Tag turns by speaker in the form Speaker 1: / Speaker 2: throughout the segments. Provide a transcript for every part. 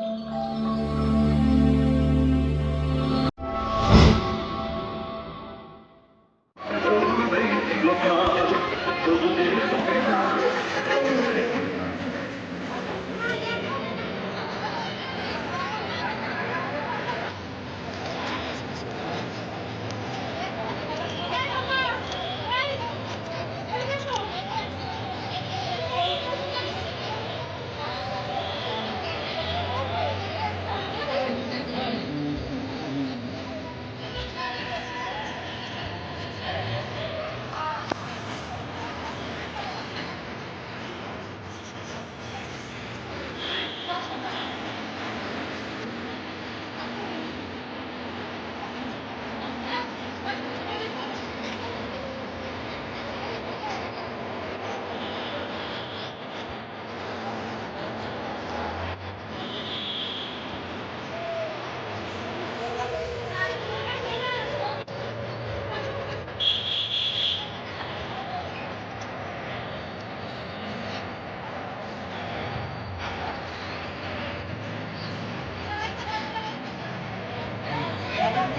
Speaker 1: Thank you.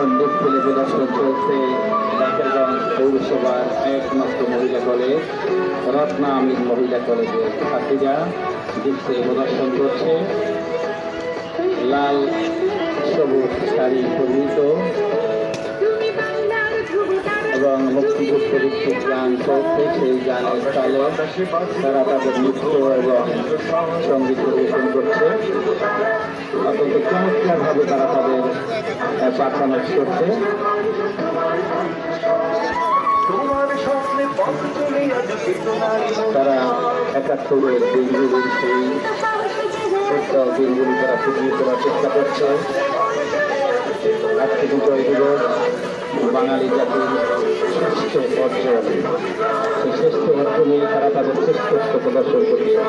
Speaker 1: এখন display প্রদর্শন চলছে। জাকেরগঞ্জ পৌরসভার একমাত্র মহিলা কলেজ, রত্না আমিন মহিলা কলেজের ছাত্রীরা ডিসপ্লে প্রদর্শন করছে। লাল, সবুজ শাড়ি পরিহিত। এবং মুক্তিযুদ্ধ ভিত্তিক গান চলছে সেই গানের তালে তারা তাদের নৃত্য এবং সংগীত পরিবেশন করছে। অত্যন্ত চমৎকারভাবে তারা তাদের পারফরমেন্স করছে। তারা একাত্তরের দিনগুলির সেই দিনগুলি তারা ফুটিয়ে তোলার চেষ্টা করছে। আজকে বিজয় দিবস বাঙালি জাতির শ্রেষ্ঠ অর্জন সেই শ্রেষ্ঠ অর্জন নিয়ে তারা তাদের শ্রেষ্ঠত্ব প্রদর্শন করছে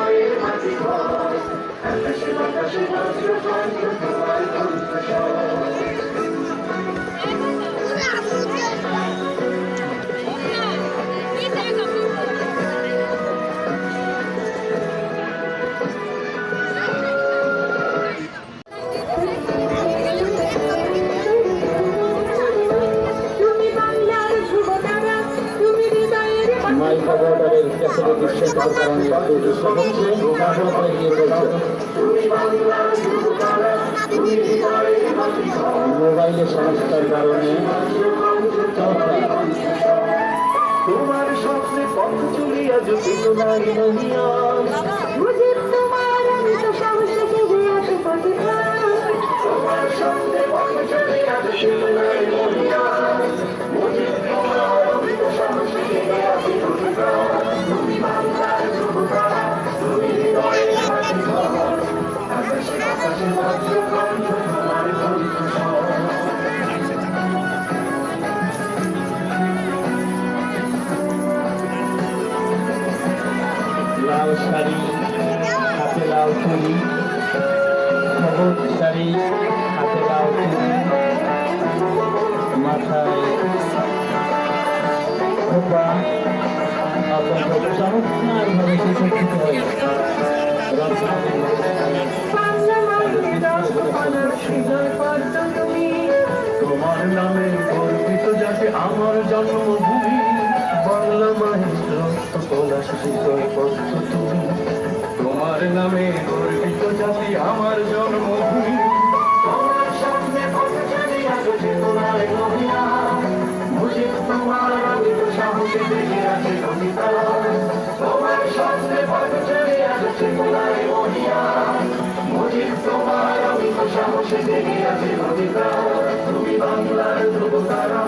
Speaker 1: মোবাইলের সমস্যার কারণে
Speaker 2: তোমার স্বপ্নে পথ চলিয়া যদি তোমার মহিয়া
Speaker 3: তোমার আমি তো সাহসে জেগে আসে প্রতিভা
Speaker 2: তোমার স্বপ্নে পথ চলিয়া যদি তোমার
Speaker 1: মাথায়
Speaker 2: তোমার নামে যাতে আমার বাংলা তুমি। তোমার নামে গর্বিত জাতি আমার জন্মভূমি। তোমার আমি অমিত সাহসে বেগে আছে তুমি বাংলার ধ্রুব তারা